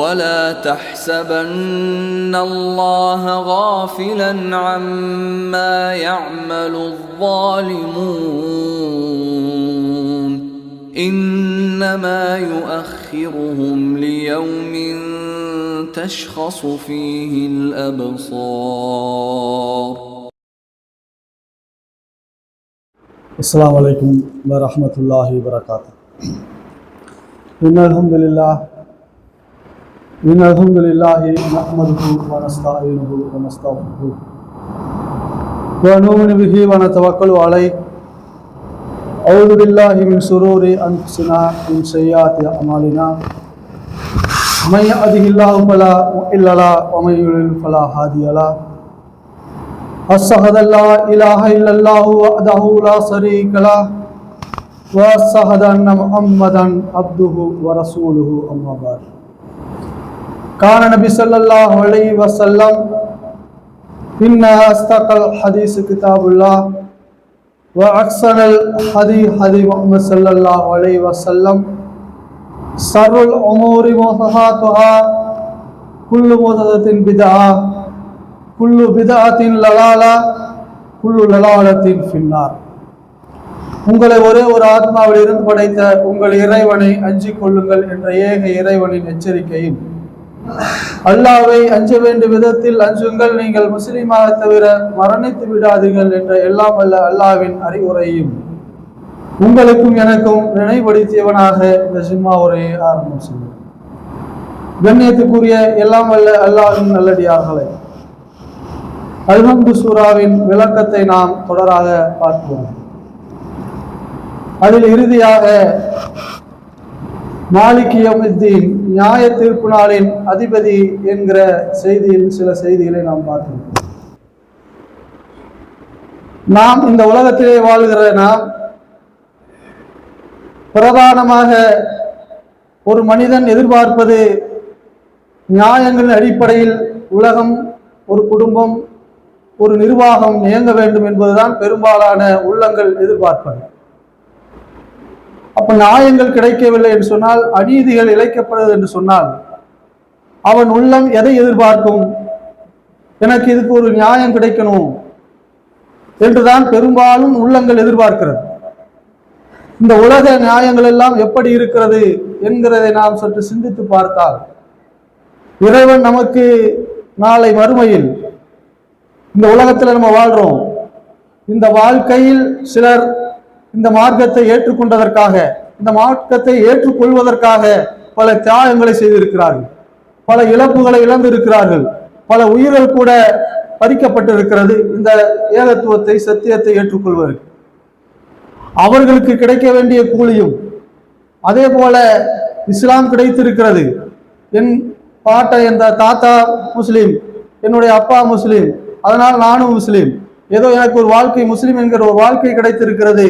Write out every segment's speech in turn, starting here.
ولا تحسبن الله غافلا عما يعمل الظالمون انما يؤخرهم ليوم تشخص فيه الابصار السلام عليكم ورحمة الله وبركاته. إن الحمد لله إن الحمد لله نحمده ونستعينه ونستغفره ونؤمن به ونتوكل عليه أعوذ بالله من شرور أنفسنا ومن سيئات أعمالنا من يهده الله فلا مضل له ومن يضلل فلا هادي له أشهد أن لا إله إلا الله وحده لا شريك له وأشهد أن محمدا عبده ورسوله أما بعد كان النبي صلى الله عليه وسلم إن أصدق الحديث كتاب الله وأحسن الحديث حديث محمد صلى الله عليه وسلم شر الأمور محدثاتها كل محدثة بدعة குல்லு பிதாத்தின் லலாலா குல்லு லலாலத்தின் ஃபின்னார் உங்களை ஒரே ஒரு ஆத்மாவில் இருந்து படைத்த உங்கள் இறைவனை அஞ்சிக் கொள்ளுங்கள் என்ற ஏக இறைவனின் எச்சரிக்கையும் அல்லாவை அஞ்ச வேண்டிய விதத்தில் அஞ்சுங்கள் நீங்கள் முஸ்லீமாக தவிர மரணித்து விடாதீர்கள் என்ற எல்லாம் அல்ல அல்லாவின் அறிவுரையும். உங்களுக்கும் எனக்கும் நினைவுபடுத்தியவனாக இந்த சிம்மா உரையை ஆரம்பம் செய்யும் கண்ணியத்துக்குரிய எல்லாம் வல்ல அல்லாவின் நல்லடியார்களை அல்ஹம்து சூராவின் விளக்கத்தை நாம் தொடராக பார்ப்போம். அதில் இறுதியாக மாலிகியமுத்தீன் நியாய தீர்ப்பு நாளின் அதிபதி என்கிற செய்தியில் சில செய்திகளை நாம் பார்த்தோம் நாம் இந்த உலகத்திலே வாழ்கிற நாம் பிரதானமாக ஒரு மனிதன் எதிர்பார்ப்பது நியாயங்களின் அடிப்படையில் உலகம் ஒரு குடும்பம் ஒரு நிர்வாகம் இயங்க வேண்டும் என்பதுதான் பெரும்பாலான உள்ளங்கள் எதிர்பார்ப்பது. அப்ப நியாயங்கள் கிடைக்கவில்லை என்று சொன்னால் அநீதிகள் இழைக்கப்படுது என்று சொன்னால் அவன் உள்ளம் எதை எதிர்பார்க்கும்? எனக்கு இதுக்கு ஒரு நியாயம் கிடைக்கணும் என்றுதான் பெரும்பாலும் உள்ளங்கள் எதிர்பார்க்கிறது. இந்த உலக நியாயங்கள் எல்லாம் எப்படி இருக்கிறது என்கிறதை நாம் சற்று சிந்தித்து பார்த்தால் இறைவன் நமக்கு நாளை மறுமையில் இந்த உலகத்தில் நம்ம வாழ்றோம். இந்த வாழ்க்கையில் சிலர் இந்த மார்க்கத்தை ஏற்றுக்கொண்டதற்காக இந்த மார்க்கத்தை ஏற்றுக்கொள்வதற்காக பல தியாகங்களை செய்திருக்கிறார்கள். பல இழப்புகளை இழந்திருக்கிறார்கள். பல உயிர்கள் கூட பறிக்கப்பட்டிருக்கிறது. இந்த ஏகத்துவத்தை சத்தியத்தை ஏற்றுக்கொள்வதற்கு. அவர்களுக்கு கிடைக்க வேண்டிய கூலியும் அதே போல இஸ்லாம் கிடைத்திருக்கிறது. என் பாட்டை என்ற தாத்தா முஸ்லீம் என்னுடைய அப்பா முஸ்லீம் அதனால் நானும் முஸ்லீம். ஏதோ எனக்கு ஒரு வாழ்க்கை முஸ்லீம் என்கிற ஒரு வாழ்க்கை கிடைத்திருக்கிறது.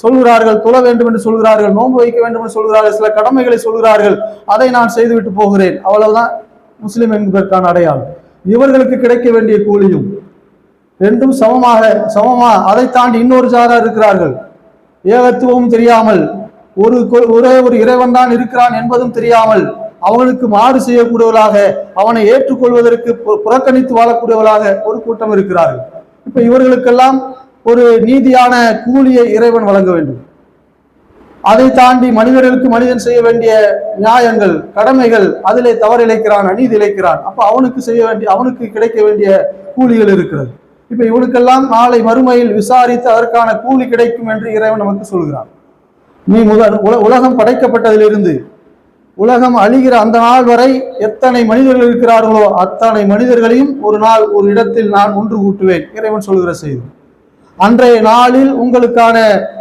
சொல்கிறார்கள் தொழ வேண்டும் என்று சொல்கிறார்கள் நோன்பு வைக்க வேண்டும் என்று சொல்கிறார்கள் சில கடமைகளை சொல்கிறார்கள். அதை நான் செய்துவிட்டு போகிறேன். அவ்வளவுதான் முஸ்லீம் என்பதற்கான அடையாளம். இவர்களுக்கு கிடைக்க வேண்டிய கூலியும் ரெண்டும் சமமாக சமமா அதை தாண்டி இன்னொரு சாரா இருக்கிறார்கள். ஏகத்துவமும் தெரியாமல் ஒரு ஒரே ஒரு இறைவன் தான் இருக்கிறான் என்பதும் தெரியாமல் அவனுக்கு மாறு செய்யக்கூடியவர்களாக அவனை ஏற்றுக்கொள்வதற்கு புறக்கணித்து வாழக்கூடியவர்களாக ஒரு கூட்டம் இருக்கிறார்கள். இப்ப இவர்களுக்கெல்லாம் ஒரு நீதியான கூலியை இறைவன் வழங்க வேண்டும். அதை தாண்டி மனிதர்களுக்கு மனிதன் செய்ய வேண்டிய நியாயங்கள் கடமைகள் அதிலே தவறு இழைக்கிறான் அநீதி இழைக்கிறான். அப்ப அவனுக்கு செய்ய வேண்டிய அவனுக்கு கிடைக்க வேண்டிய கூலிகள் இருக்கிறது. இப்ப இவனுக்கெல்லாம் நாளை மறுமையில் விசாரித்து அதற்கான கூலி கிடைக்கும் என்று இறைவன் நமக்கு சொல்கிறான். நீ முதல் உல- உலகம் படைக்கப்பட்டதிலிருந்து உலகம் அழிகிற அந்த நாள் வரை எத்தனை மனிதர்கள் இருக்கிறார்களோ அத்தனை மனிதர்களையும் ஒரு நாள் ஒரு இடத்தில் நான் ஒன்று கூட்டுவேன். இறைவன் சொல்கிற செய்தி. அன்றைய நாளில் உங்களுக்கான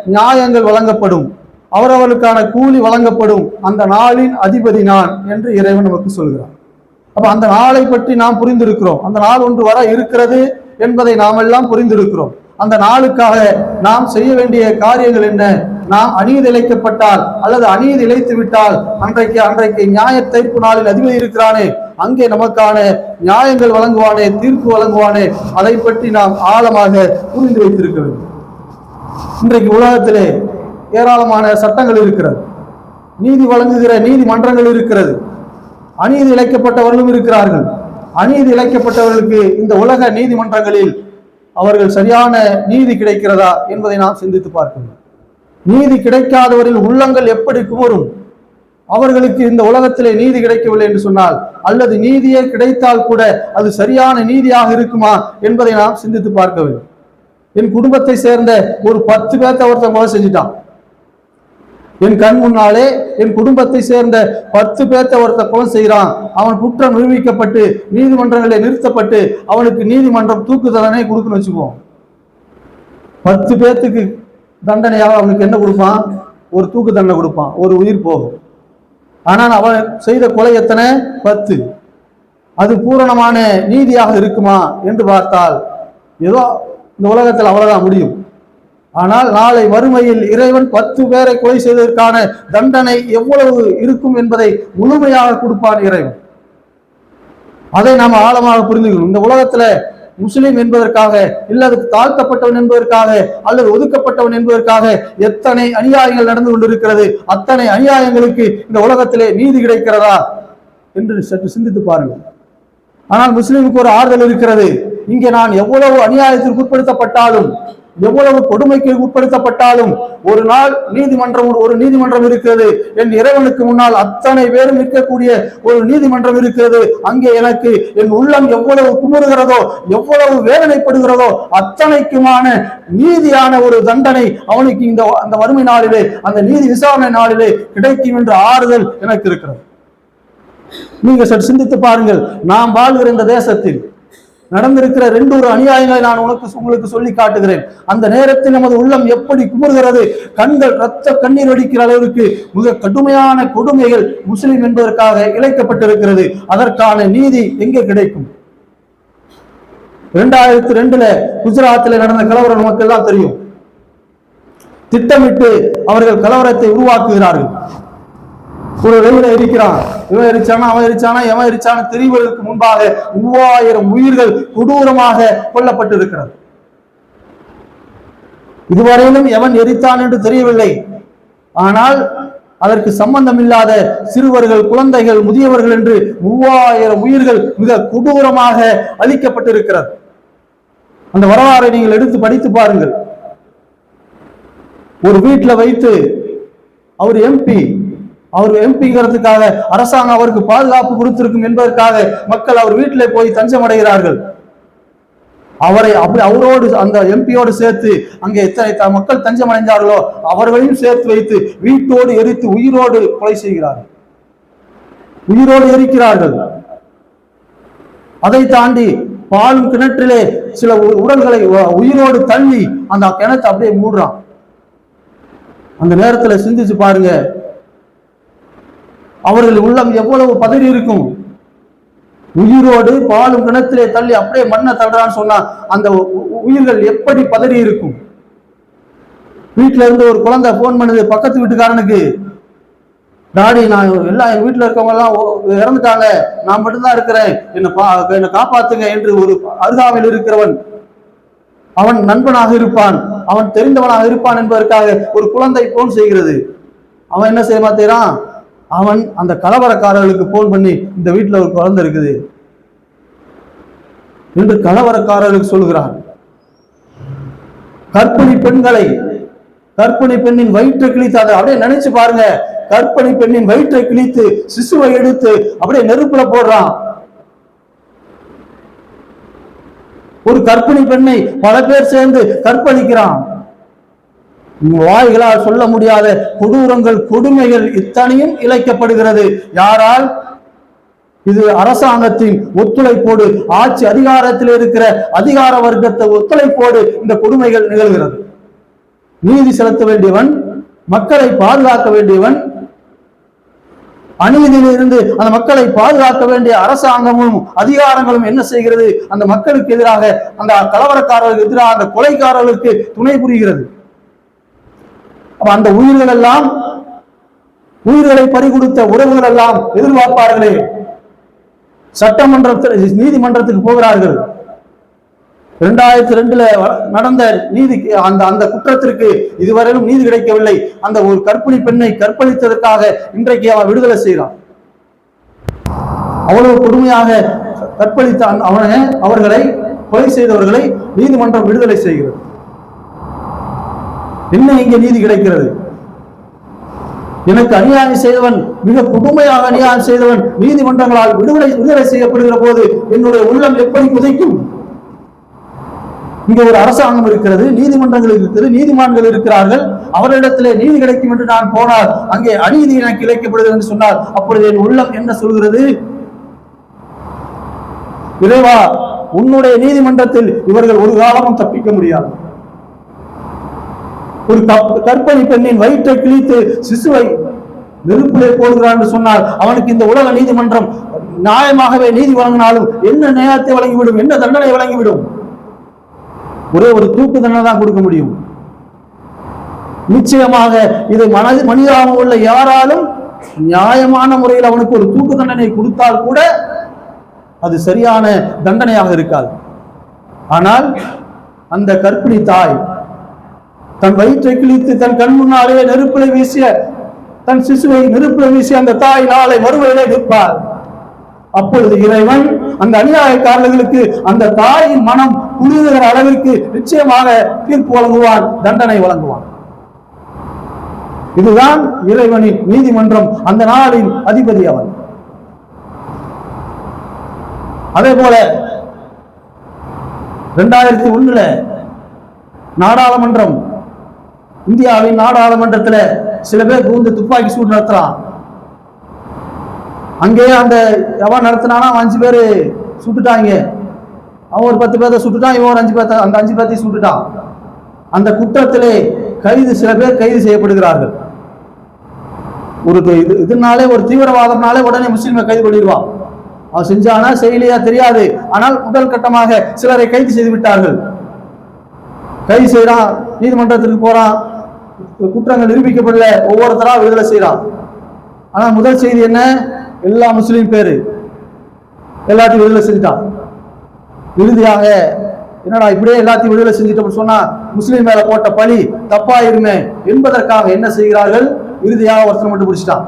நியாயங்கள் வழங்கப்படும். அவரவர்களுக்கான கூலி வழங்கப்படும். அந்த நாளின் அதிபதி நான் என்று இறைவன் நமக்கு சொல்கிறான். அப்ப அந்த நாளை பற்றி நாம் புரிந்திருக்கிறோம். அந்த நாள் ஒன்று வர இருக்கிறது என்பதை நாம் எல்லாம் புரிந்திருக்கிறோம். அந்த நாளுக்காக நாம் செய்ய வேண்டிய காரியங்கள் என்ன? நாம் அநீதி இழைக்கப்பட்டால் அல்லது அநீதி இழைத்து விட்டால் அன்றைக்கு அன்றைக்கு நியாய தீர்ப்பு நாளில் அதிபதி இருக்கிறானே. அங்கே நமக்கான நியாயங்கள் வழங்குவானே தீர்ப்பு வழங்குவானே. அதை பற்றி நாம் ஆழமாக புரிந்து வைத்திருக்க வேண்டும். இன்றைக்கு உலகத்திலே ஏராளமான சட்டங்கள் இருக்கிறது. நீதி வழங்குகிற நீதிமன்றங்கள் இருக்கிறது. அநீதி இழைக்கப்பட்டவர்களும் இருக்கிறார்கள். அநீதி இழைக்கப்பட்டவர்களுக்கு இந்த உலக நீதிமன்றங்களில் அவர்கள் சரியான நீதி கிடைக்கிறதா என்பதை நாம் சிந்தித்து பார்க்கணும் நீதி கிடைக்காதவரில் உள்ளங்கள் எப்படி குமரும் அவர்களுக்கு இந்த உலகத்திலே நீதி கிடைக்கவில்லை என்று சொன்னால் அல்லது நீதியே கிடைத்தால் கூட அது சரியான நீதியாக இருக்குமா என்பதை நாம் சிந்தித்து பார்க்க வேண்டும். என் குடும்பத்தை சேர்ந்த ஒரு பத்து பேர்த்த ஒருத்தன் கொலை செஞ்சுட்டான். என் கண் முன்னாலே என் குடும்பத்தை சேர்ந்த பத்து பேர்த்த ஒருத்தன் கொலை செய்கிறான். அவன் குற்றம் நிரூபிக்கப்பட்டு நீதிமன்றங்களில் நிறுத்தப்பட்டு அவனுக்கு நீதிமன்றம் தூக்கு தண்டனை கொடுக்குன்னு வச்சுக்குவோம் பத்து பேர்த்துக்கு தண்டனையாக அவனுக்கு என்ன கொடுப்பான்? ஒரு தூக்கு தண்டனை கொடுப்பான். ஒரு உயிர் போகும். ஆனால் அவன் செய்த கொலை எத்தனை? பத்து. அது பூரணமான நீதியாக இருக்குமா என்று பார்த்தால் ஏதோ இந்த உலகத்தில் அவ்வளவுதான் முடியும். ஆனால் நாளை வறுமையில் இறைவன் பத்து பேரை கொலை செய்ததற்கான தண்டனை எவ்வளவு இருக்கும் என்பதை முழுமையாக கொடுப்பான் இறைவன். அதை நாம் ஆழமாக புரிந்துக்கணும். இந்த உலகத்துல முஸ்லிம் என்பதற்காக இல்லது தாழ்த்தப்பட்டவன் என்பதற்காக அல்லது ஒதுக்கப்பட்டவன் என்பதற்காக எத்தனை அநியாயங்கள் நடந்து கொண்டிருக்கிறது அத்தனை அநியாயங்களுக்கு இந்த உலகத்திலே நீதி கிடைக்கிறதா என்று சற்று சிந்தித்து பாருங்கள். ஆனால் முஸ்லிமுக்கு ஒரு ஆறுதல் இருக்கிறது. இங்கே நான் எவ்வளவு அநியாயத்திற்கு உட்படுத்தப்பட்டாலும் எவ்வளவு கொடுமைக்கு உட்படுத்தப்பட்டாலும் ஒரு நாள் நீதிமன்றம் ஒரு நீதிமன்றம் இருக்கிறது. என் இறைவனுக்கு முன்னால் அத்தனை பேரும் நிற்கக்கூடிய ஒரு நீதிமன்றம் இருக்கிறது. அங்கே எனக்கு என் உள்ளம் எவ்வளவு குமுறுகிறதோ எவ்வளவு வேதனைப்படுகிறதோ அத்தனைக்குமான நீதியான ஒரு தண்டனை அவனுக்கு இந்த அந்த வறுமை நாளிலே அந்த நீதி விசாரணை நாளிலே கிடைக்கும் என்ற ஆறுதல் எனக்கு இருக்கிறது. நீங்க சற்று சிந்தித்து பாருங்கள். நாம் வாழ்கிற இந்த தேசத்தில் நடந்திருக்கிற ரெண்டு ஒரு அநியாயங்களை நான் உனக்கு உங்களுக்கு சொல்லி காட்டுகிறேன். அந்த நேரத்தில் நமது உள்ளம் எப்படி குமுறுகிறது? கண்கள் ரத்த கண்ணீர் வடிக்கிற அளவிற்கு மிக கடுமையான கொடுமைகள் முஸ்லிம் என்பதற்காக இழைக்கப்பட்டிருக்கிறது. அதற்கான நீதி எங்கே கிடைக்கும்? இரண்டாயிரத்தி ரெண்டுல குஜராத்தில் நடந்த கலவரம் நமக்கு எல்லாம் தெரியும். திட்டமிட்டு அவர்கள் கலவரத்தை உருவாக்குகிறார்கள். ஒரு ரயில இருக்கிறான். இவன் எரிச்சானா அவன் எரிச்சானா எவன் எரிச்சான தெரிவதற்கு முன்பாக மூவாயிரம் உயிர்கள் கொடூரமாக கொல்லப்பட்டிருக்கிறது. இதுவரையிலும் எவன் எரித்தான் என்று தெரியவில்லை. ஆனால் அதற்கு சம்பந்தமில்லாத சிறுவர்கள் குழந்தைகள் முதியவர்கள் என்று மூவாயிரம் உயிர்கள் மிக கொடூரமாக அளிக்கப்பட்டிருக்கிறது அந்த வரலாறை நீங்கள் எடுத்து படித்து பாருங்கள். ஒரு வீட்டில் வைத்து அவர் எம்பி அவர் எம்பிங்கிறதுக்காக அரசாங்கம் அவருக்கு பாதுகாப்பு கொடுத்திருக்கும் என்பதற்காக மக்கள் அவர் வீட்டிலே போய் தஞ்சம் அடைகிறார்கள் அவரை அப்படி அவரோடு அந்த எம்பியோடு சேர்த்து அங்கே எத்தனை மக்கள் தஞ்சம் அடைந்தார்களோ அவர்களையும் சேர்த்து வைத்து வீட்டோடு எரித்து உயிரோடு கொலை செய்கிறார்கள் உயிரோடு எரிக்கிறார்கள். அதை தாண்டி பாலும் கிணற்றிலே சில உ- உடல்களை உயிரோடு தள்ளி அந்த கிணத்தை அப்படியே மூடுறான். அந்த நேரத்துல சிந்திச்சு பாருங்க அவர்கள் உள்ளம் எவ்வளவு பதறி இருக்கும்? உயிரோடு பாலும் கிணத்திலே தள்ளி அப்படியே மண்ணை தள்ளுறான்னு சொன்னா அந்த உ- உயிர்கள் எப்படி பதறி இருக்கும்? வீட்டுல இருந்து ஒரு குழந்தை போன் பண்ணுது பக்கத்து வீட்டுக்காரனுக்கு. டாடி நான் எல்லாம் என் வீட்டுல இருக்கவங்க எல்லாம் இறந்துட்டாங்க. நான் மட்டும்தான் இருக்கிறேன். என்னை பா என்னை காப்பாத்துங்க என்று ஒரு அருகாமையில் இருக்கிறவன். அவன் நண்பனாக இருப்பான். அவன் தெரிந்தவனாக இருப்பான் என்பதற்காக ஒரு குழந்தை போன் செய்கிறது. அவன் என்ன செய்ய மாட்டேறான்? அவன் அந்த கலவரக்காரர்களுக்கு போன் பண்ணி இந்த வீட்டில் ஒரு குழந்தை இருக்குது. என்று கலவரக்காரர்களுக்கு சொல்கிறான். கற்பிணி பெண்களை கற்பிணி பெண்ணின் வயிற்றை கிழித்து அதை அப்படியே நினைச்சு பாருங்க. கற்பிணி பெண்ணின் வயிற்றை கிழித்து சிசுவை எடுத்து அப்படியே நெருப்புல போடுறான். ஒரு கற்பிணி பெண்ணை பல பேர் சேர்ந்து கற்பழிக்கிறான். வாய்களால் சொல்ல முடியாத கொடூரங்கள் கொடுமைகள் இத்தனையும் இழைக்கப்படுகிறது. யாரால்? இது அரசாங்கத்தின் ஒத்துழைப்போடு ஆட்சி அதிகாரத்தில் இருக்கிற அதிகார வர்க்கத்தை ஒத்துழைப்போடு இந்த கொடுமைகள் நிகழ்கிறது. நீதி செலுத்த வேண்டியவன் மக்களை பாதுகாக்க வேண்டியவன் அநீதியிலிருந்து அந்த மக்களை பாதுகாக்க வேண்டிய அரசாங்கமும் அதிகாரங்களும் என்ன செய்கிறது? அந்த மக்களுக்கு எதிராக அந்த கலவரக்காரர்களுக்கு எதிராக அந்த கொலைக்காரர்களுக்கு துணை புரிகிறது. அப்ப அந்த உயிர்கள் எல்லாம் உயிர்களை பறிகொடுத்த உறவுகள் எல்லாம் எதிர்பார்ப்பார்களே. சட்டமன்றத்தில் நீதிமன்றத்துக்கு போகிறார்கள். இரண்டாயிரத்தி ரெண்டுல நடந்த நீதி அந்த அந்த குற்றத்திற்கு இதுவரையிலும் நீதி கிடைக்கவில்லை. அந்த ஒரு கற்பிணி பெண்ணை கற்பழித்ததற்காக இன்றைக்கு அவன் விடுதலை செய்கிறான். அவ்வளவு கொடுமையாக கற்பழித்த அவனை அவர்களை கொலை செய்தவர்களை நீதிமன்றம் விடுதலை செய்கிறது. என்ன இங்கே நீதி கிடைக்கிறது? எனக்கு அநியாயம் செய்தவன் மிக கொடுமையாக அநியாயம் செய்தவன் நீதிமன்றங்களால் விடுதலை விடுதலை செய்யப்படுகிற போது என்னுடைய உள்ளம் எப்படி குதைக்கும்? இங்கே ஒரு அரசாங்கம் இருக்கிறது நீதிமன்றங்கள் இருக்கிறது நீதிமான்கள் இருக்கிறார்கள். அவரிடத்திலே நீதி கிடைக்கும் என்று நான் போனால் அங்கே அநீதி எனக்கு இழைக்கப்படுகிறது என்று சொன்னால் அப்பொழுது என் உள்ளம் என்ன சொல்கிறது? இறைவா உன்னுடைய நீதிமன்றத்தில் இவர்கள் ஒரு காலமும் தப்பிக்க முடியாது. ஒரு கப்- பெண்ணின் வயிற்றை கிழித்து சிசுவை நெருப்பிலே போடுகிறான் என்று சொன்னால் அவனுக்கு இந்த உலக நீதிமன்றம் நியாயமாகவே நீதி வழங்கினாலும் என்ன நியாயத்தை வழங்கிவிடும்? என்ன தண்டனை வழங்கிவிடும்? ஒரே ஒரு தூக்கு தண்டனை தான் கொடுக்க முடியும். நிச்சயமாக இது மனது மனிதாக உள்ள யாராலும் நியாயமான முறையில் அவனுக்கு ஒரு தூக்கு தண்டனை கொடுத்தால் கூட அது சரியான தண்டனையாக இருக்காது. ஆனால் அந்த கற்பிணி தாய் தன் வயிற்றை கிழித்து தன் கண் முன்னாலே நெருப்பிலை வீசிய தன் சிசுவை நெருப்பிலை வீசிய அந்த தாய் நாளை மறுவையிலே நிற்பார் அப்பொழுது இறைவன் அந்த அநியாயக்காரர்களுக்கு அந்த தாயின் மனம் புரிதுகிற அளவிற்கு நிச்சயமாக தீர்ப்பு வழங்குவான் தண்டனை வழங்குவான். இதுதான் இறைவனின் நீதிமன்றம் அந்த நாளின் அதிபதி அவன். அதே போல ரெண்டாயிரத்தி ஒண்ணுல நாடாளுமன்றம் இந்தியாவின் நாடாளுமன்றத்தில் சில பேர் புகுந்து துப்பாக்கி சூடு நடத்துறான் அங்கேயே அந்த எவன் நடத்தினானா அவன் அஞ்சு பேர் சுட்டுட்டாங்க. அவன் ஒரு பத்து பேர்த்த சுட்டுட்டான் இவன் ஒரு அஞ்சு பேர்த்த அந்த அஞ்சு பேர்த்தையும் சுட்டுட்டான். அந்த குற்றத்திலே கைது சில பேர் கைது செய்யப்படுகிறார்கள். ஒரு இது இதனாலே ஒரு தீவிரவாதம்னாலே உடனே முஸ்லீமை கைது பண்ணிடுவான். அவன் செஞ்சானா செய்யலையா தெரியாது. ஆனால் முதல் கட்டமாக சிலரை கைது செய்து விட்டார்கள். கைது செய்கிறான் நீதிமன்றத்திற்கு போகிறான் குற்றங்கள் நிரூபிக்கப்படல. ஒவ்வொருத்தரா விடுதலை செய்யறான் ஆனா முதல் செய்தி என்ன? எல்லா முஸ்லீம் பேரு எல்லாத்தையும் விடுதலை செஞ்சுட்டான். இறுதியாக என்னடா இப்படியே எல்லாத்தையும் விடுதலை செஞ்சுட்டோம்னு சொன்னா முஸ்லீம் மேல போட்ட பழி தப்பா இருமே என்பதற்காக என்ன செய்கிறார்கள்? இறுதியாக ஒருத்தனை மட்டும் பிடிச்சிட்டான்.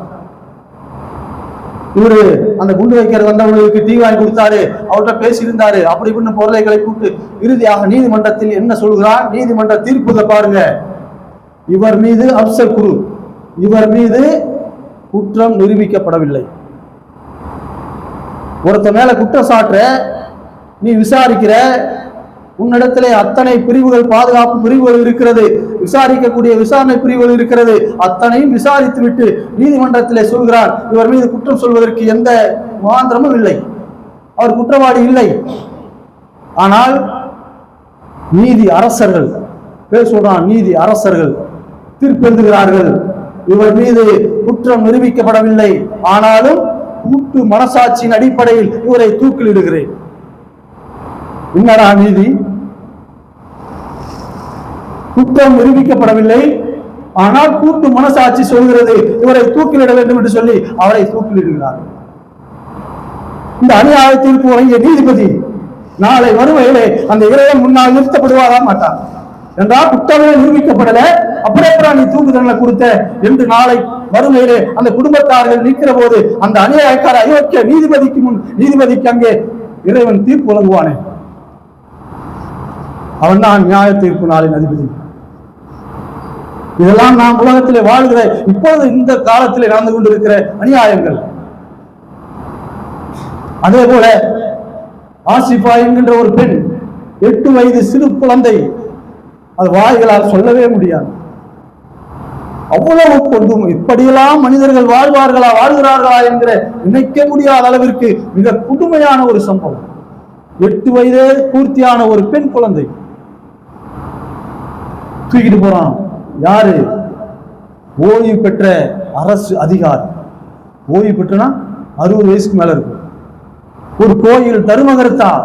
இவரு அந்த குண்டு வைக்கிறது வந்தவங்களுக்கு டீ வாங்கி கொடுத்தாரு. அவர்கிட்ட பேசியிருந்தாரு. அப்படி இப்படின்னு பொருளைகளை கூட்டு இறுதியாக நீதிமன்றத்தில் என்ன சொல்கிறார் நீதிமன்ற தீர்ப்புதை பாருங்க. இவர் மீது அப்சல் குரு இவர் மீது குற்றம் நிரூபிக்கப்படவில்லை. ஒருத்த மேல குற்றம் நீ விசாரிக்கிற உன்னிடத்திலே அத்தனை பிரிவுகள் பாதுகாப்பு பிரிவுகள் இருக்கிறது. விசாரிக்கக்கூடிய விசாரணை பிரிவுகள் இருக்கிறது. அத்தனையும் விசாரித்து விட்டு நீதிமன்றத்திலே சொல்கிறார் இவர் மீது குற்றம் சொல்வதற்கு எந்த முகாந்திரமும் இல்லை. அவர் குற்றவாளி இல்லை. ஆனால் நீதி அரசர்கள் பேர் சொல்றான் நீதி அரசர்கள். தீர்ப்பெழுதுகிறார்கள் இவர் மீது குற்றம் நிரூபிக்கப்படவில்லை. ஆனாலும் கூட்டு மனசாட்சியின் அடிப்படையில் இவரை தூக்கிலிடுகிறேன். என்னடா நீதி? குற்றம் நிரூபிக்கப்படவில்லை. ஆனால் கூட்டு மனசாட்சி சொல்கிறது இவரை தூக்கிலிட வேண்டும் என்று சொல்லி அவரை தூக்கிலிடுகிறார். இந்த அநியாய தீர்ப்பு வழங்கிய நீதிபதி நாளை வருவையிலே அந்த இறைவன் முன்னால் நிறுத்தப்படுவாரா மாட்டார். என்றால் குற்றமே நிரூபிக்கப்படல. அப்புறம் நீ தூக்கு தண்டனை கொடுத்த என்று நாளை வறுமையிலே அந்த குடும்பத்தார்கள் நிற்கிற போது அந்த அநியாயக்கார அயோக்கிய நீதிபதிக்கு முன் நீதிபதிக்கு அங்கே இறைவன் தீர்ப்பு வழங்குவானே. அவன் தான் நியாய தீர்ப்பு நாளின் அதிபதி. இதெல்லாம் நாம் உலகத்திலே வாழ்கிற இப்பொழுது இந்த காலத்திலே நடந்து கொண்டிருக்கிற அநியாயங்கள். அதே போல ஆசிபா என்கின்ற ஒரு பெண் எட்டு வயது சிறு குழந்தை அது வாய்களால் சொல்லவே முடியாது. அவ்வளவு கொண்டும் இப்படியெல்லாம் மனிதர்கள் வாழ்வார்களா வாழ்கிறார்களா என்கிற நினைக்க முடியாத அளவிற்கு மிக கொடுமையான ஒரு சம்பவம். எட்டு வயதே பூர்த்தியான ஒரு பெண் குழந்தை. தூக்கிட்டு போறான். யாரு? ஓய்வு பெற்ற அரசு அதிகாரி. ஓய்வு பெற்றனா? அறுபது வயசுக்கு மேல இருக்கும். ஒரு கோயில் தர்மகர்த்தா.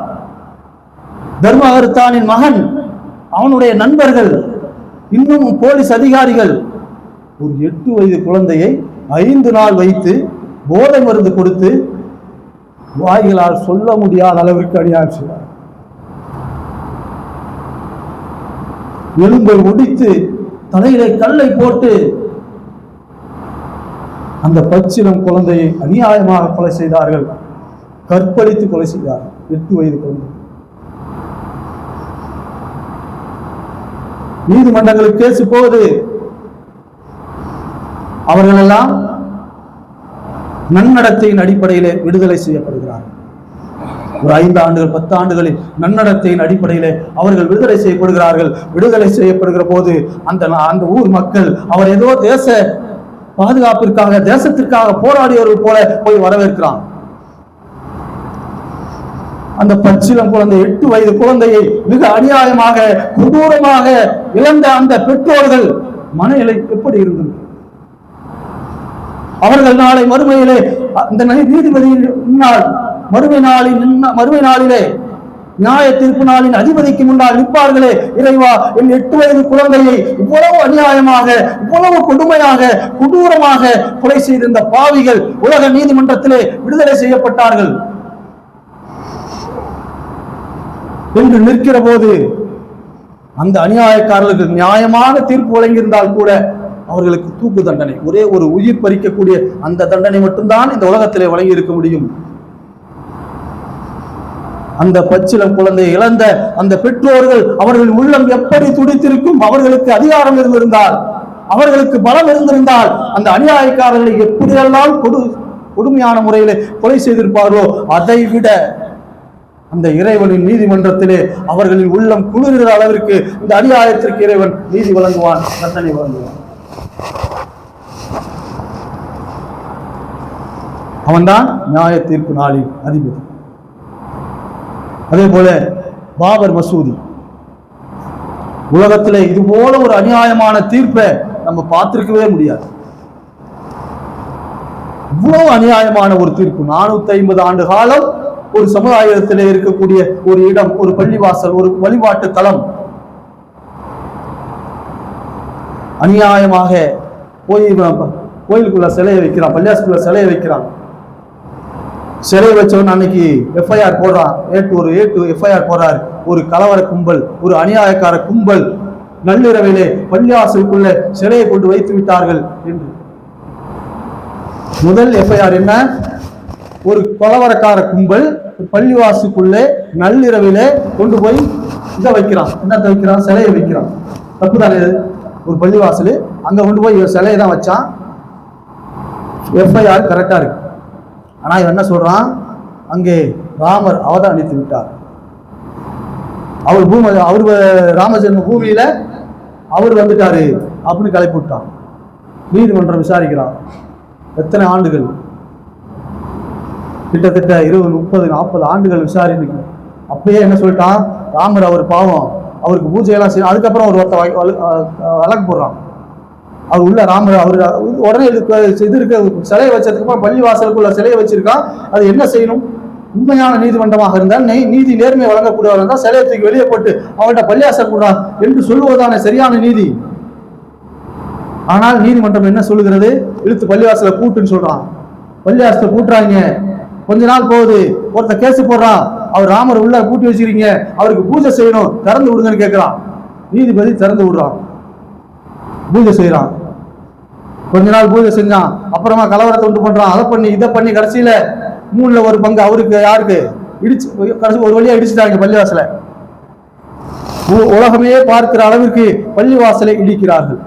தர்மகர்த்தானின் மகன். அவனுடைய நண்பர்கள் இன்னும் போலீஸ் அதிகாரிகள் ஒரு எட்டு வயது குழந்தையை ஐந்து நாள் வைத்து போதை மருந்து கொடுத்து வாய்களால் சொல்ல முடியாத அளவிற்கு அநியாயம் எலும்பை ஒடித்து தலையிலே கல்லை போட்டு அந்த பச்சிலம் குழந்தையை அநியாயமாக கொலை செய்தார்கள். கற்பழித்து கொலை செய்தார்கள் எட்டு வயது குழந்தை. நீதிமன்றங்களுக்கு கேசு போகுது. அவர்கள் எல்லாம் நன்னடத்தையின் அடிப்படையிலே விடுதலை செய்யப்படுகிறார்கள். ஒரு ஐந்து ஆண்டுகள் பத்து ஆண்டுகளில் நன்னடத்தையின் அடிப்படையிலே அவர்கள் விடுதலை செய்யப்படுகிறார்கள். விடுதலை செய்யப்படுகிற போது அந்த அந்த ஊர் மக்கள் அவர் ஏதோ தேச பாதுகாப்பிற்காக தேசத்திற்காக போராடியவர்கள் போல போய் வரவேற்கிறான். அந்த பச்சிலம் குழந்தை எட்டு வயது குழந்தையை மிக அநியாயமாக கொடூரமாக இழந்த அந்த பெற்றோர்கள் மனநிலை எப்படி இருந்தது? அவர்கள் நாளை மறுமையிலே அந்த நீதிபதியின் முன்னால் மறுமை நாளில் மறுமை நாளிலே நியாய தீர்ப்பு நாளின் அதிபதிக்கு முன்னால் நிற்பார்களே இறைவா என் எட்டு வயது குழந்தையை இவ்வளவு அநியாயமாக இவ்வளவு கொடுமையாக கொடூரமாக கொலை செய்திருந்த பாவிகள் உலக நீதிமன்றத்திலே விடுதலை செய்யப்பட்டார்கள். என்று நிற்கிற போது அந்த அநியாயக்காரர்களுக்கு நியாயமாக தீர்ப்பு வழங்கியிருந்தால் கூட அவர்களுக்கு தூக்கு தண்டனை ஒரே ஒரு உயிர் பறிக்கக்கூடிய அந்த தண்டனை மட்டும்தான் இந்த உலகத்திலே வழங்கி இருக்க முடியும். அந்த பச்சிலம் குழந்தையை இழந்த அந்த பெற்றோர்கள் அவர்கள் உள்ளம் எப்படி துடித்திருக்கும்? அவர்களுக்கு அதிகாரம் இருந்திருந்தால் அவர்களுக்கு பலம் இருந்திருந்தால் அந்த அநியாயக்காரர்களை எப்படியெல்லாம் கொடு கொடுமையான முறையில் கொலை செய்திருப்பார்களோ அதை விட அந்த இறைவனின் நீதிமன்றத்திலே அவர்களின் உள்ளம் குளிர்கிற அளவிற்கு இந்த அநியாயத்திற்கு இறைவன் நீதி வழங்குவான் தண்டனை வழங்குவான். அவன்தான் நியாய தீர்ப்பு நாளின் அதிபதி. அதே போல பாபர் மசூதி. உலகத்தில் இது போல ஒரு அநியாயமான தீர்ப்பை நம்ம பார்த்திருக்கவே முடியாது. இவ்வளவு அநியாயமான ஒரு தீர்ப்பு நானூத்தி ஐம்பது ஆண்டு காலம் ஒரு சமுதாயத்திலே இருக்கக்கூடிய ஒரு இடம் ஒரு பள்ளிவாசல் ஒரு வழிபாட்டு தளம் அநியாயமாக போய் கோயிலுக்குள்ள சிலையை வைக்கிறான் பள்ளியாசுக்குள்ள சிலையை வைக்கிறான். சிலை வச்சவன் அன்னைக்கு எஃப்ஐஆர் போடுறான். ஏட்டு ஒரு ஏட்டு எஃப்ஐஆர் போடுறாரு. ஒரு கலவர கும்பல் ஒரு அநியாயக்கார கும்பல். நள்ளிரவிலே பள்ளிவாசலுக்குள்ள சிலையை கொண்டு வைத்து விட்டார்கள் என்று. முதல் எஃப்ஐஆர் என்ன? ஒரு கொலவரக்கார கும்பல் பள்ளிவாசுக்குள்ளே நள்ளிரவிலே கொண்டு போய் இதை வைக்கிறான். என்னத்தை வைக்கிறான்? சிலையை வைக்கிறான். தப்பு தானே ஒரு பள்ளிவாசல். அங்கே கொண்டு போய் சிலையை தான் வச்சான். எஃப்ஐஆர் கரெக்டாக இருக்கு. ஆனால் இவன் என்ன சொல்கிறான் அங்கே ராமர் அவதானித்து விட்டார். அவர் பூமி அவர் ராமஜென்ம பூமியில் அவர் வந்துட்டாரு அப்படின்னு கலைப்பு விட்டான் நீதிமன்றம் விசாரிக்கிறான். எத்தனை ஆண்டுகள்? கிட்டத்தட்ட இருபது முப்பது நாற்பது ஆண்டுகள் விசாரிச்சு அப்பயே என்ன சொல்லிட்டான்? ராமர் அவர் பாவம். அவருக்கு பூஜையெல்லாம் செய்யும் அதுக்கப்புறம் ஒரு ஒருத்த வழக்கு போடுறான். அவர் உள்ள ராமர் அவர் உடனே இது இருக்க சிலையை வச்சதுக்கு அப்புறம் பள்ளி வாசலுக்குள்ள சிலையை வச்சிருக்கான். அது என்ன செய்யணும்? உண்மையான நீதிமன்றமாக இருந்தால் நெய் நீதி நேர்மை வழங்கக்கூடியவர் இருந்தால் சிலையை தூக்கி வெளியே போட்டு அவன்கிட்ட பள்ளியாசல் கூடா என்று சொல்லுவதான சரியான நீதி. ஆனால் நீதிமன்றம் என்ன சொல்லுகிறது? இழுத்து பள்ளிவாசலை கூட்டுன்னு சொல்றான். பள்ளிவாசல கூட்டுறாங்க. கொஞ்ச நாள் போகுது. ஒருத்த கேஸ் போடுறான். அவர் ராமர் உள்ள கூட்டி வச்சிருக்கீங்க. அவருக்கு பூஜை செய்யணும். திறந்து விடுங்கன்னு கேட்குறான் நீதிபதி திறந்து விடுறான். பூஜை செய்கிறான் கொஞ்ச நாள் பூஜை செஞ்சான். அப்புறமா கலவரத்தை உண்டு பண்ணுறான் அதை பண்ணி இதை பண்ணி கடைசியில் மூணில் ஒரு பங்கு அவருக்கு யாருக்கு? இடிச்சு கடைசி ஒரு வழியாக இடிச்சுட்டாங்க பள்ளிவாசலை. உ- உலகமே பார்க்கிற அளவிற்கு பள்ளிவாசலை இடிக்கிறார்கள்.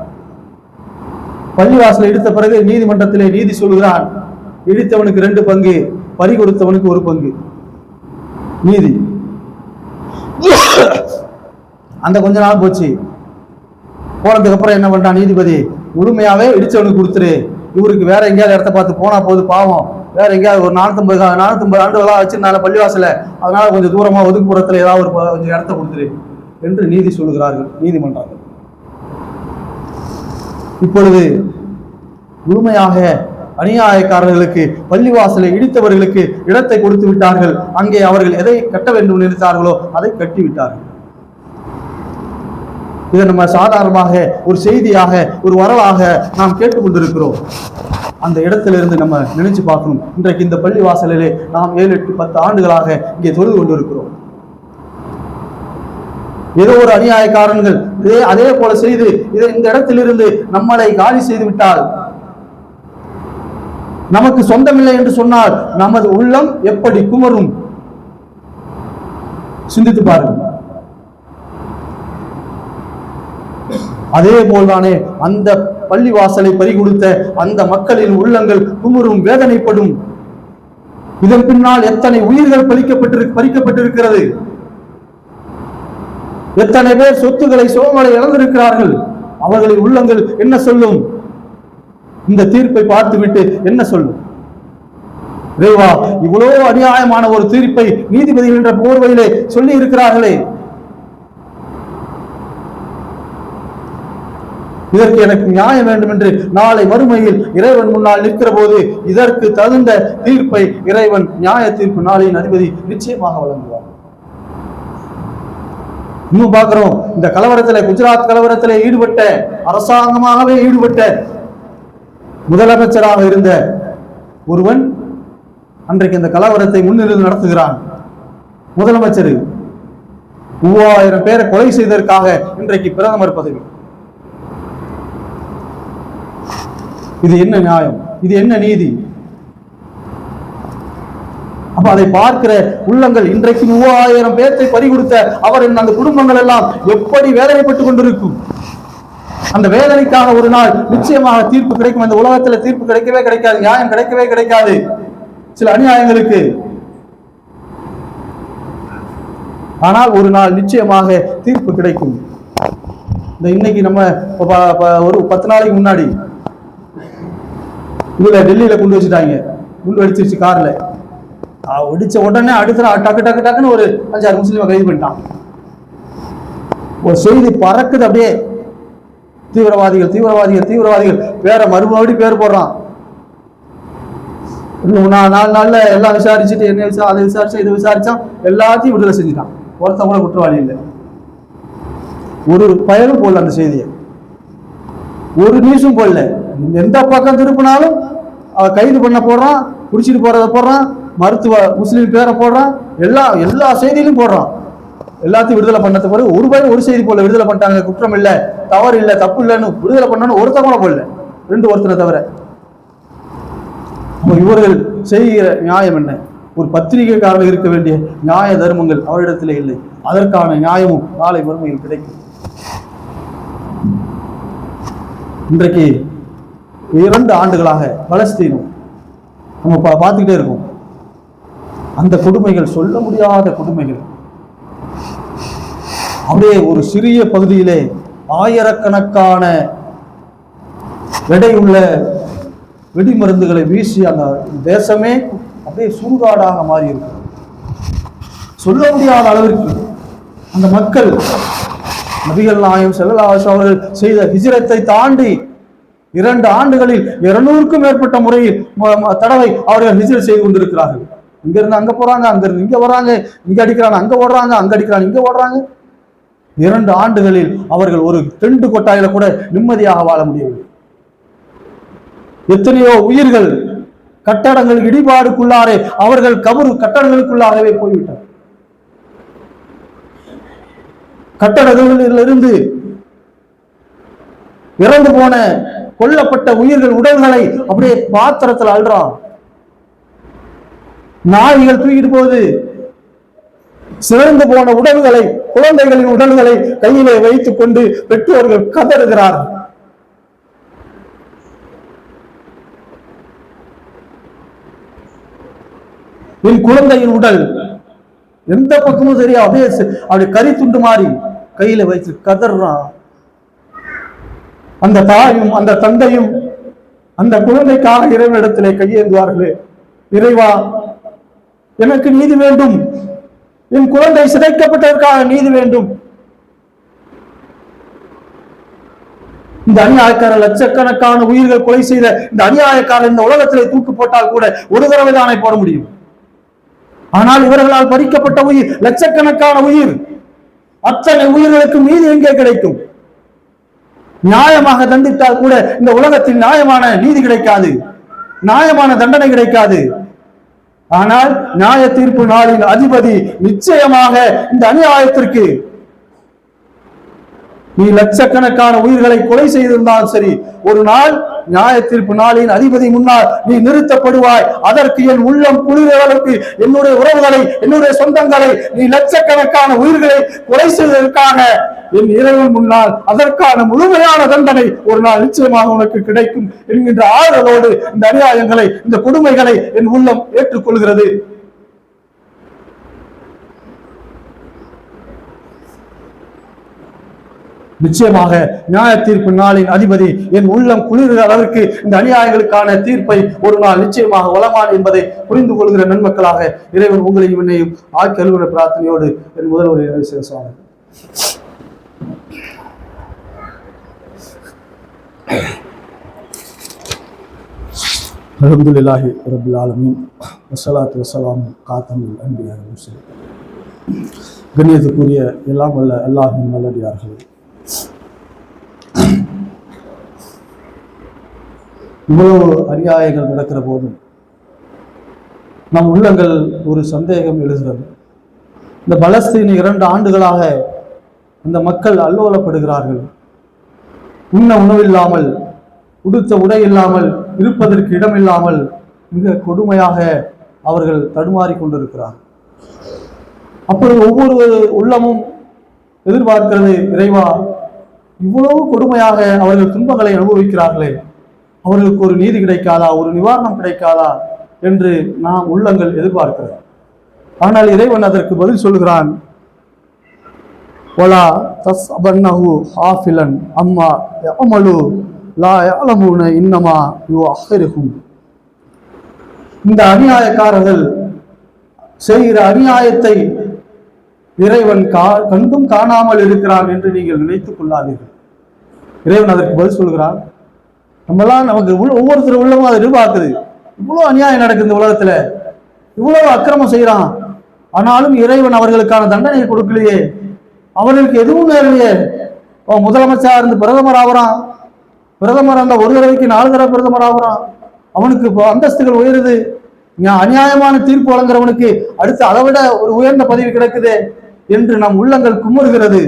பள்ளிவாசலை இடித்த பிறகு நீதிமன்றத்திலே நீதி சொல்கிறான் இடித்தவனுக்கு ரெண்டு பங்கு. பறி கொடுத்தவனுக்கு ஒரு பங்கு. நீதி அந்த கொஞ்ச நாள் போச்சு. போனதுக்கு அப்புறம் என்ன பண்றான் நீதிபதி? உரிமையாவே இடிச்சவனுக்கு கொடுத்துரு. இவருக்கு வேற எங்கேயாவது இடத்த பார்த்து போனா போது பாவம். வேற எங்கேயாவது ஒரு நானூத்தம்பது கா- நானூத்தம்பது ஆண்டுகளா வச்சிருந்தால பள்ளிவாசல. அதனால கொஞ்சம் தூரமா ஒதுக்குப்புறத்துல ஏதாவது ஒரு கொஞ்சம் இடத்த கொடுத்துரு என்று நீதி சொல்லுகிறார்கள் நீதிமன்றங்கள். இப்பொழுது முழுமையாக அநியாயக்காரர்களுக்கு பள்ளிவாசலை இடித்தவர்களுக்கு இடத்தை கொடுத்து விட்டார்கள். அங்கே அவர்கள் எதை கட்ட வேண்டும் நினைத்தார்களோ அதை கட்டிவிட்டார்கள். இதை நம்ம சாதாரணமாக ஒரு செய்தியாக ஒரு வரலாக நாம் கேட்டுக்கொண்டிருக்கிறோம். அந்த இடத்திலிருந்து நம்ம நினைச்சு பார்க்கணும். இன்றைக்கு இந்த பள்ளி வாசலிலே நாம் ஏழு எட்டு பத்து ஆண்டுகளாக இங்கே தொழுது கொண்டிருக்கிறோம். ஏதோ ஒரு அநியாயக்காரன்கள் இதே அதே போல செய்து இதை இந்த இடத்திலிருந்து நம்மளை காலி செய்து விட்டால் நமக்கு சொந்தமில்லை என்று சொன்னால் நமது உள்ளம் எப்படி குமரும்? சிந்தித்து பாருங்கள். அதே போல்தானே அந்த பள்ளிவாசலை பறிகொடுத்த அந்த மக்களின் உள்ளங்கள் குமுறும் வேதனைப்படும். இதன் பின்னால் எத்தனை உயிர்கள் பறிக்கப்பட்டிரு பறிக்கப்பட்டிருக்கிறது? எத்தனை பேர் சொத்துக்களை சோகங்களை இழந்திருக்கிறார்கள்? அவர்களின் உள்ளங்கள் என்ன சொல்லும்? இந்த தீர்ப்பை பார்த்துவிட்டு என்ன சொல்லும் இறைவா இவ்வளவு அநியாயமான ஒரு தீர்ப்பை நீதிபதிகள் என்ற போர்வையிலே சொல்லி இருக்கிறார்களே இதற்கு எனக்கு நியாயம் வேண்டும் என்று நாளை மறுமையில் இறைவன் முன்னால் நிற்கிற போது இதற்கு தகுந்த தீர்ப்பை இறைவன் நியாய தீர்ப்பு நாளின் அதிபதி நிச்சயமாக வழங்குவார். இன்னும் பார்க்கிறோம். இந்த கலவரத்தில் குஜராத் கலவரத்தில் ஈடுபட்ட அரசாங்கமாகவே ஈடுபட்ட முதலமைச்சராக இருந்த ஒருவன் அன்றைக்கு இந்த கலவரத்தை முன்னிருந்து நடத்துகிறான். முதலமைச்சர் மூவாயிரம் பேரை கொலை செய்ததற்காக இன்றைக்கு பிரதமர் பதவி. இது என்ன நியாயம்? இது என்ன நீதி? அப்ப அதை பார்க்கிற உள்ளங்கள் இன்றைக்கு மூவாயிரம் பேர்த்தை பறிகொடுத்த அவரின் அந்த குடும்பங்கள் எல்லாம் எப்படி வேதனைப்பட்டுக் கொண்டிருக்கும்? அந்த வேதனைக்காக ஒரு நாள் நிச்சயமாக தீர்ப்பு கிடைக்கும். அந்த உலகத்துல தீர்ப்பு கிடைக்கவே கிடைக்காது நியாயம் கிடைக்கவே கிடைக்காது. சில அநியாயங்களுக்கு. ஆனால் ஒரு நாள் நிச்சயமாக தீர்ப்பு கிடைக்கும். இந்த இன்னைக்கு நம்ம ஒரு பத்து நாளைக்கு முன்னாடி இதுல டெல்லியில கொண்டு வச்சுட்டாங்க. குண்டு வெடிச்சிருச்சு கார்ல. வெடிச்ச உடனே அடுத்த நாள் டக்கு டக்கு டக்குன்னு ஒரு அஞ்சாறு முஸ்லீமை கைது பண்ணிட்டான். ஒரு செய்தி பறக்குது அப்படியே. தீவிரவாதிகள் தீவிரவாதிகள் தீவிரவாதிகள். பேரை மறுபடி பேர் போடுறான். இன்னும் நான் நாலு நாளில் எல்லாம் விசாரிச்சுட்டு என்ன விசா அதை விசாரிச்சா இதை விசாரிச்சா எல்லாத்தையும் விடுதலை செஞ்சுட்டான். ஒருத்தன் கூட குற்றவாளி இல்லை. ஒரு பயனும் போடல அந்த செய்தியை. ஒரு நியூஸும் போடல. எந்த பக்கம் திருப்பினாலும் அவன் கைது பண்ண போடுறான் குடிச்சிட்டு போறத போடுறான் மருத்துவ முஸ்லீம் பேரை போடுறான் எல்லா எல்லா செய்தியிலும் போடுறான். எல்லாத்தையும் விடுதலை பண்ணது பிறகு ஒரு பயம் ஒரு செய்தி போல விடுதலை பண்ணிட்டாங்க. குற்றம் இல்ல தவறு இல்ல தப்பு இல்லைன்னு விடுதலை பண்ணணும் ஒருத்தன் போடல ரெண்டு ஒருத்தனை தவிர. அப்போ இவர்கள் செய்கிற நியாயம் என்ன? ஒரு பத்திரிகைக்காரர்கள் இருக்க வேண்டிய நியாய தர்மங்கள் அவரிடத்திலே இல்லை. அதற்கான நியாயமும் நாளை மறுமையில் கிடைக்கும். இன்றைக்கு இரண்டு ஆண்டுகளாக பலஸ்தீனம் நம்ம பா- பார்த்துக்கிட்டே இருக்கோம். அந்த கொடுமைகள் சொல்ல முடியாத கொடுமைகள். அப்படியே ஒரு சிறிய பகுதியிலே ஆயிரக்கணக்கான எடையுள்ள வெடிமருந்துகளை வீசி அந்த தேசமே அப்படியே சூதாடாக மாறி இருக்கு சொல்ல முடியாத அளவிற்கு அந்த மக்கள் நபிகள் நாயம் செல்லலாஸ் அவர்கள் செய்த ஹிஜிரத்தை தாண்டி இரண்டு ஆண்டுகளில் இருநூறுக்கும் மேற்பட்ட முறையில் ம- ம- தடவை அவர்கள் ஹிஜ்ரத் செய்து கொண்டிருக்கிறார்கள். இங்க இருந்து அங்க போறாங்க அங்க இருந்து இங்க வர்றாங்க இங்க அடிக்கிறாங்க அங்க ஓடுறாங்க அங்க அடிக்கிறாங்க இங்க ஓடுறாங்க. இரண்டு ஆண்டுகளில் அவர்கள் ஒரு திண்டு கொட்டாயில கூட நிம்மதியாக வாழ முடியவில்லை. எத்தனையோ உயிர்கள் கட்டடங்கள் இடிபாடுக்குள்ளாரே அவர்கள் கபரு கட்டடங்களுக்குள்ளாகவே போய்விட்டார் கட்டடங்களிலிருந்து இறந்து போன கொல்லப்பட்ட உயிர்கள் உடல்களை அப்படியே பாத்திரத்தில் அல்றான் நாய்கள் தூக்கிட்டு போகுது. சிறந்து போன உடல்களை குழந்தைகளின் உடல்களை கையிலே வைத்துக் கொண்டு பெற்றோர்கள் கதறுகிறார்கள் என் குழந்தையின் உடல் எந்த பக்கமும் சரியா? அப்படியே அப்படி கறி துண்டு மாறி கையில வைத்து கதறான் அந்த தாயும் அந்த தந்தையும் அந்த குழந்தைக்காக இறைவனிடத்திலே கையேந்துவார்களே. இறைவா எனக்கு நீதி வேண்டும். என் குழந்தை சிதைக்கப்பட்டதற்காக நீதி வேண்டும். இந்த அநியாயக்கார லட்சக்கணக்கான உயிர்கள் கொலை செய்த இந்த அநியாயக்காரர் இந்த உலகத்திலே தூக்கு போட்டால் கூட ஒரு தடவை தானே போட முடியும். ஆனால் இவர்களால் பறிக்கப்பட்ட உயிர் லட்சக்கணக்கான உயிர் அத்தனை உயிர்களுக்கு நீதி எங்கே கிடைக்கும்? நியாயமாக தண்டித்தால் கூட இந்த உலகத்தில் நியாயமான நீதி கிடைக்காது. நியாயமான தண்டனை கிடைக்காது. ஆனால் நியாய தீர்ப்பு நாளின் அதிபதி நிச்சயமாக இந்த அநியாயத்திற்கு நீ லட்சக்கணக்கான உயிர்களை கொலை செய்திருந்தாலும் சரி ஒரு நாள் நியாய தீர்ப்பு நாளின் அதிபதி முன்னால் நீ நிறுத்தப்படுவாய். அதற்கு என் உள்ளம் குளிர்வதற்கு என்னுடைய உறவுகளை என்னுடைய சொந்தங்களை நீ லட்சக்கணக்கான உயிர்களை கொலை செய்வதற்காக என் இறைவன் முன்னால் அதற்கான முழுமையான தண்டனை ஒரு நாள் நிச்சயமாக உனக்கு கிடைக்கும் என்கின்ற ஆறுதலோடு இந்த அநியாயங்களை இந்த கொடுமைகளை என் உள்ளம் ஏற்றுக்கொள்கிறது. நிச்சயமாக நியாய தீர்ப்பு நாளின் அதிபதி என் உள்ளம் குளிர்கிற அளவிற்கு இந்த அநியாயங்களுக்கான தீர்ப்பை ஒரு நாள் நிச்சயமாக வளமான் என்பதை புரிந்து கொள்கிற நன்மக்களாக இறைவன் உங்களையும் என்னையும் ஆக்கி அலுவலர் பிரார்த்தனையோடு என் முதல்வர் சுவாமி அலமதுல்லாஹி ரபுல் ஆலமின். வசலாத்து வசலாம் காத்தமில் அன்பியாக கண்ணியத்துக்குரிய எல்லாம் வல்ல அல்லாஹின் நல்லடியார்களே இவ்வளவு அநியாயங்கள் நடக்கிற போதும் நம் உள்ளங்கள் ஒரு சந்தேகம் எழுகிறது. இந்த பலஸ்தீன் இரண்டு ஆண்டுகளாக அந்த மக்கள் அல்லோலப்படுகிறார்கள் உண்ண உணவில்லாமல் உடுத்த உடை இல்லாமல் இருப்பதற்கு இடமில்லாமல் மிக கொடுமையாக அவர்கள் தடுமாறி கொண்டிருக்கிறார் அப்பொழுது ஒவ்வொரு உள்ளமும் எதிர்பார்க்கிறது இறைவா இவ்வளவு கொடுமையாக அவர்கள் துன்பங்களை அனுபவிக்கிறார்களே. அவர்களுக்கு ஒரு நீதி கிடைக்காதா? ஒரு நிவாரணம் கிடைக்காதா? என்று நாம் உள்ளங்கள் எதிர்பார்க்கிறது ஆனால் இறைவன் அதற்கு பதில் சொல்கிறான் ஒலா தஸ் அபன்னஹு ஹாஃபிலன் அம்மா யமலு லா இன்னமா யோ அஹரிஹும் இந்த அநியாயக்காரர்கள் செய்கிற அநியாயத்தை இறைவன் கா கண்டும் காணாமல் இருக்கிறான் என்று நீங்கள் நினைத்துக் கொள்ளாதீர்கள். இறைவன் அதற்கு பதில் சொல்கிறான் நம்மளாம் நமக்கு உள்ள- ஒவ்வொருத்தர் உள்ளமும் அதை எதிர்பார்க்குது. இவ்வளவு அநியாயம் நடக்குது இந்த உலகத்துல. இவ்வளவு அக்கிரமம் செய்யறான் ஆனாலும் இறைவன் அவர்களுக்கான தண்டனையை கொடுக்கலையே. அவர்களுக்கு எதுவும் நேரலையே அவன் முதலமைச்சரா இருந்து பிரதமர் ஆகுறான் பிரதமர் அந்த ஒரு தடவைக்கு நாலு தடவை பிரதமர் ஆகுறான் அவனுக்கு இப்போ அந்தஸ்துகள் உயருது. அநியாயமான தீர்ப்பு வழங்குறவனுக்கு அடுத்து அதை விட ஒரு உயர்ந்த பதவி கிடக்குதே. என்று நம் உள்ளங்கள் குமுறுகிறது.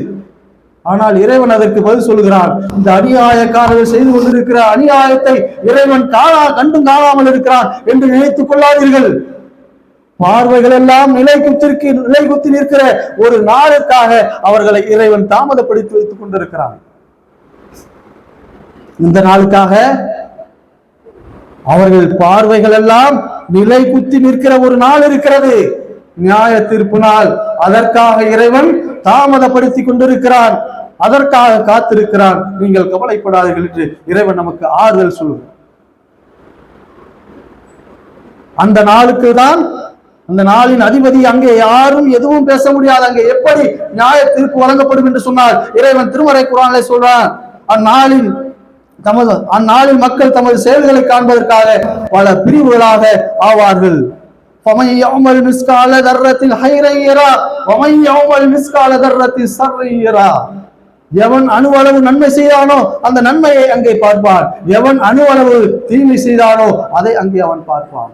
ஆனால் இறைவன் அதற்கு பதில் சொல்கிறான் இந்த அநியாயக்காரர்கள் செய்து கொண்டிருக்கிற அநியாயத்தை இறைவன் காணா கண்டும் காணாமல் இருக்கிறான் என்று நினைத்துக் கொள்ளாதீர்கள். பார்வைகள் எல்லாம் நிலை குத்திற்கு நிலை குத்தி நிற்கிற ஒரு நாளுக்காக அவர்களை இறைவன் தாமதப்படுத்தி வைத்துக் கொண்டிருக்கிறான். இந்த நாளுக்காக அவர்கள் பார்வைகள் எல்லாம் நிலை குத்தி நிற்கிற ஒரு நாள் இருக்கிறது. நியாய தீர்ப்பு நாள் அதற்காக இறைவன் தாமதப்படுத்தி கொண்டிருக்கிறான். அதற்காக காத்திருக்கிறான். நீங்கள் கவலைப்படாதீர்கள் என்று இறைவன் நமக்கு ஆறுதல் சொல்லுகிறார் அந்த நாளுக்கு தான் அந்த நாளின் அதிபதி அங்கே யாரும் எதுவும் பேச முடியாது. அங்கே எப்படி நியாய தீர்ப்பு வழங்கப்படும் என்று சொன்னால் இறைவன் திருமறை குரானை சொல்றான் அந்நாளின் தமது அந்நாளில் மக்கள் தமது செயல்களை காண்பதற்காக பல பிரிவுகளாக ஆவார்கள். فَمَنْ يَعْمَلْ مِثْقَالَ ذَرَّةٍ خَيْرًا يَرَهُ وَمَنْ يَعْمَلْ مِثْقَالَ ذَرَّةٍ شَرًّا يَرَهُ எவன் அணுவளவு நன்மை செய்தானோ அந்த நன்மையை அங்கே பார்ப்பான் எவன் அணுவளவு தீமை செய்தானோ அதை அங்கே அவன் பார்ப்பான்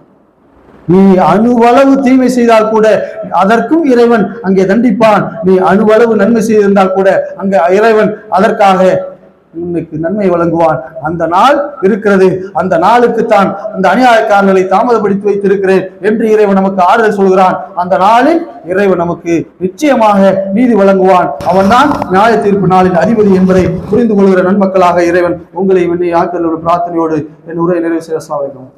நீ அணுவளவு தீமை செய்தால் கூட அதற்கும் இறைவன் அங்கே தண்டிப்பான் நீ அணுவளவு நன்மை செய்திருந்தால் கூட அங்கே இறைவன் அதற்காக உண்மைக்கு நன்மை வழங்குவான். அந்த நாள் இருக்கிறது. அந்த நாளுக்குத்தான் அந்த அநியாயக்காரர்களை தாமதப்படுத்தி வைத்திருக்கிறேன் என்று இறைவன் நமக்கு ஆறுதல் சொல்கிறான். அந்த நாளில் இறைவன் நமக்கு நிச்சயமாக நீதி வழங்குவான். அவன்தான் நியாய தீர்ப்பு நாளின் அதிபதி என்பதை புரிந்து கொள்கிற நன்மக்களாக இறைவன் உங்களை என்னை ஆக்கல் ஒரு பிரார்த்தனையோடு என் உரை நிறைவு செய்ய சாவைக்கும்